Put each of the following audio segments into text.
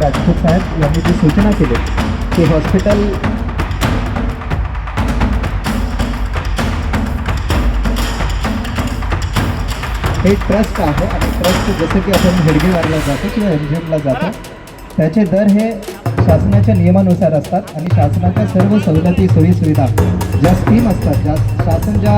राजपूत साहेब यांनी जी सूचना केली की हॉस्पिटल हे ट्रस्ट आहे आणि ट्रस्ट जसं की आपण हेडगेवारला जातो किंवा एम जी एमला जातो त्याचे दर हे शासनाच्या नियमानुसार असतात आणि शासनाच्या सर्व सवलती सोयीसुविधा ज्या स्कीम असतात ज्या शासन ज्या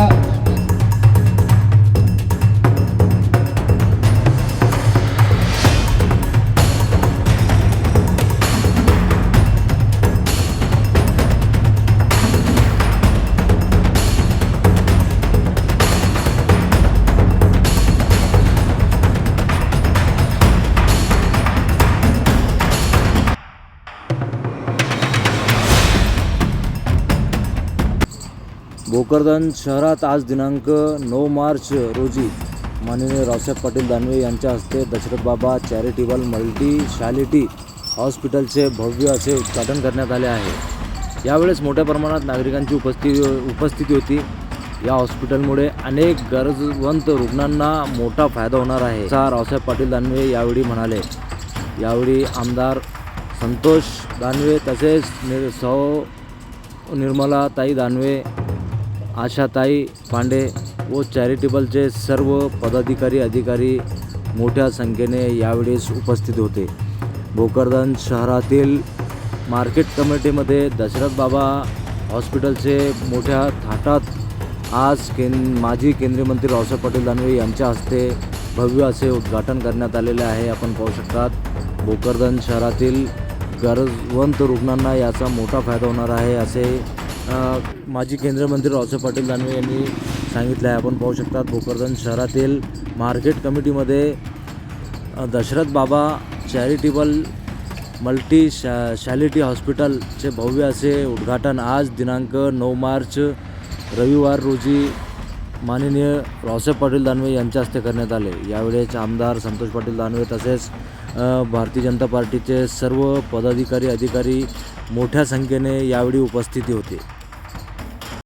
भोकरदन शहरात आज दिनांक नऊ मार्च रोजी माननीय रावसाहेब पाटील दानवे यांच्या हस्ते दशरथ बाबा चॅरिटेबल मल्टिशॅलिटी हॉस्पिटलचे भव्य असे उद्घाटन करण्यात आले आहे. यावेळेस मोठ्या प्रमाणात नागरिकांची उपस्थिती उपस्थिती होती. या हॉस्पिटलमुळे अनेक गरजवंत रुग्णांना मोठा फायदा होणार आहे असा रावसाहेब पाटील दानवे यावेळी म्हणाले. यावेळी आमदार संतोष दानवे तसेच निर सौ निर्मलाताई दानवे आशाताई पांडे व चॅरिटेबलचे सर्व पदाधिकारी अधिकारी मोठ्या संख्येने यावेळेस उपस्थित होते. भोकरदन शहरातील मार्केट कमिटीमध्ये दशरथ बाबा हॉस्पिटलचे मोठ्या थाटात आज केन माजी केंद्रीय मंत्री रावसाहेब पाटील दानवे यांच्या हस्ते भव्य असे उद्घाटन करण्यात आलेले आहे. आपण पाहू शकतात भोकरदन शहरातील गरजवंत रुग्णांना याचा मोठा फायदा होणार आहे असे माजी केंद्रीय मंत्री रावसाहेब पाटील दानवे यांनी सांगितलं आहे आपण पाहू शकता भोकरदन शहरातील मार्केट कमिटीमध्ये दशरथ बाबा चॅरिटेबल मल्टी शॅ शॅलिटी हॉस्पिटलचे भव्य असे उद्घाटन आज दिनांक नऊ मार्च रविवार रोजी माननीय रावसाहेब पाटील दानवे यांच्या हस्ते करण्यात आले. यावेळेस आमदार संतोष पाटील दानवे तसेच भारतीय जनता पार्टीचे सर्व पदाधिकारी अधिकारी मोठ्या संख्येने यावेळी उपस्थिती होते.